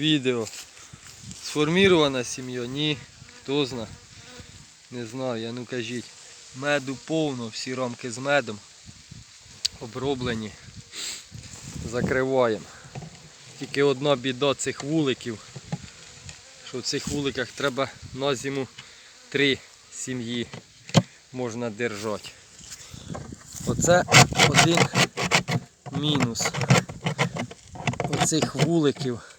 Відео. Сформірована сім'я? Ні. Хто зна? Не знаю, я ну кажіть. Меду повно, всі рамки з медом. Оброблені. Закриваємо. Тільки одна біда цих вуликів. Що в цих вуликах треба на зиму три сім'ї можна держати. Оце один мінус оцих вуликів.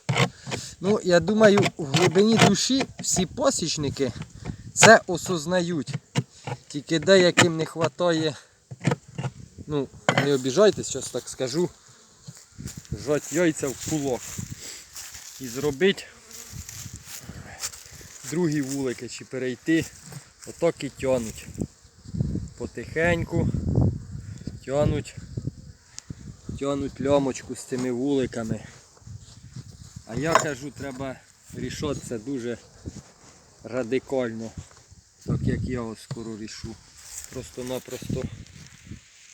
Ну, я думаю, в глибині душі всі посічники це осознають. Тільки деяким не вистачає, ну, не обіжайтесь, зараз так скажу, жать яйця в кулак. І зробити другі вулики чи перейти, отак і тянуть. Потихеньку тянуть, тянуть лямочку з цими вуликами. А я кажу, треба рішати це дуже радикально. Так як я ось скоро рішу. Просто-напросто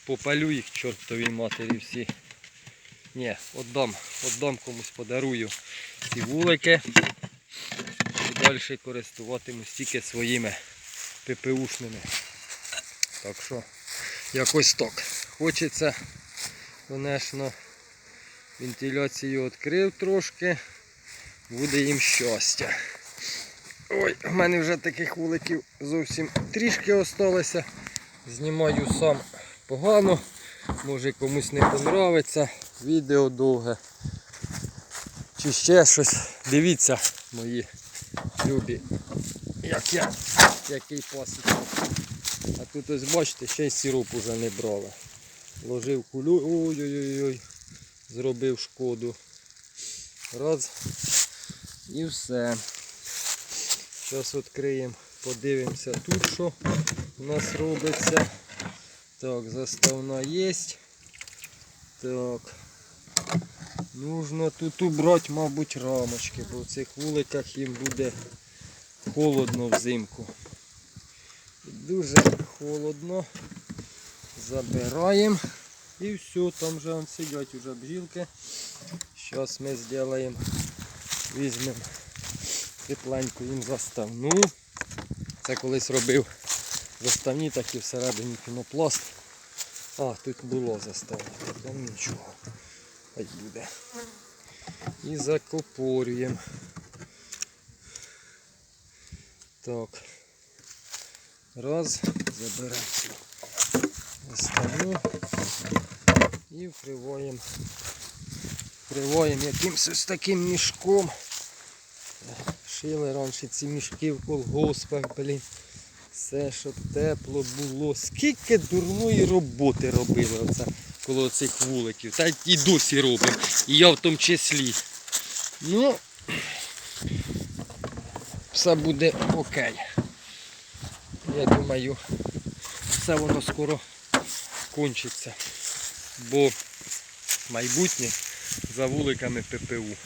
попалю їх чортовій матері всі. Ні, отдам, отдам комусь подарую ці вулики. І далі користуватимусь тільки своїми ППУшними. Так що, якось так. Хочеться, звісно, вентиляцію відкрив трошки, буде їм щастя. Ой, в мене вже таких вуликів зовсім трішки осталося. Знімаю сам погано, може комусь не понравиться. Відео довге. Чи ще щось. Дивіться, мої любі, як я, який пасічник. А тут ось бачите, ще й сироп уже не брали. Ложив кулю, ой-ой-ой, зробив шкоду. Раз. І все. Зараз відкриємо, подивимося тут, що у нас робиться. Так, заставна є. Так. Нужно тут убрати, мабуть, рамочки, бо в цих вуликах їм буде холодно взимку. Дуже холодно. Забираємо. І все, там вже он сидять уже бджілки. Зараз ми зробимо, візьмемо тепленьку їм заставну. Це колись робив заставні, такі всередині пінопласт. А, тут було заставні, там нічого. Хай буде. І закопорюємо. Так. Раз, заберемо заставну і вкриваємо. Вкриваємо якимось ось таким мішком. Шили раніше ці мішки в колгоспах, блін. Все, щоб тепло було. Скільки дурної роботи робили оце коло цих вуликів. Та і досі робимо. І я в тому числі. Ну, все буде окей. Я думаю, все воно скоро кончиться. Бо майбутнє за вуликами ППУ.